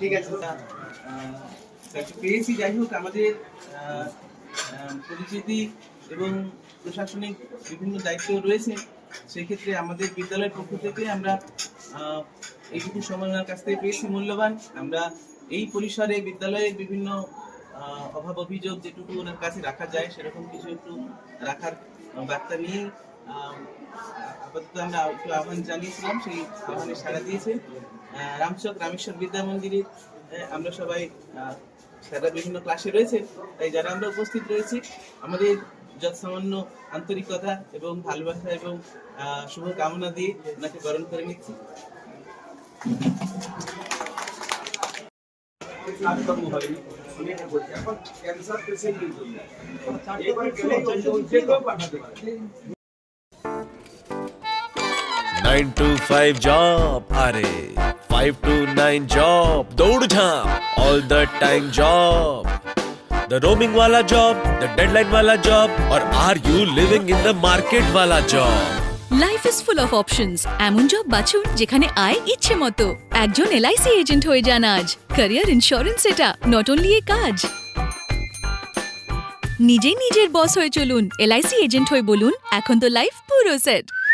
ঠিক আছে পেয়েছি। যাই হোক, আমাদের পরিচিতি এবং প্রশাসনিক বিভিন্ন দায়িত্ব রয়েছে। সেক্ষেত্রে আমাদের বিদ্যালয়ের পক্ষ থেকে আমরা এইটুকু সময় কাছ থেকে পেয়েছি মূল্যবান। আমরা এই পরিসরে বিদ্যালয়ের বিভিন্ন অভাব অভিযোগ যেটুকু ওনার কাছে রাখা যায়, সেরকম কিছু একটু রাখার বার্তা নিয়ে আপাতত আমরা আহ্বান জানিয়েছিলাম সেই আহ্বানে সাড়া দিয়েছে রামচক রামেশ্বর বিদ্যা মন্দিরে আমরা সবাই স্যাররা বিভিন্ন ক্লাসে রয়েছে তাই যারা আমরা উপস্থিত রয়েছি আমাদের যৎসামান্য আন্তরিকতা এবং ভালোবাসা এবং আহ, শুভকামনা দিয়ে ওনাকে বরণ করে নিচ্ছি ক্যান্সার পেশেন্টের জন্য এবার গেলে যে কেউ পাঠাতে পারে नाइन टू फाइव जॉब अरे फाइव टू नाइन जॉब दौड़ झाप all the time job the roaming वाला जॉब द डेडलाइन वाला जॉब और are you living in the market वाला job life is full of options এমন জব বাছুন যেখানে আয় ইচ্ছে মতো একজন এলআইসি এজেন্ট হয়ে যান আজ ক্যারিয়ার ইন্স্যুরেন্স এটা নট অনলি এ কাজ নিজেই নিজের বস হয়ে চলুন এলআইসি এজেন্ট হয়ে বলুন এখন তো লাইফ পুরো সেট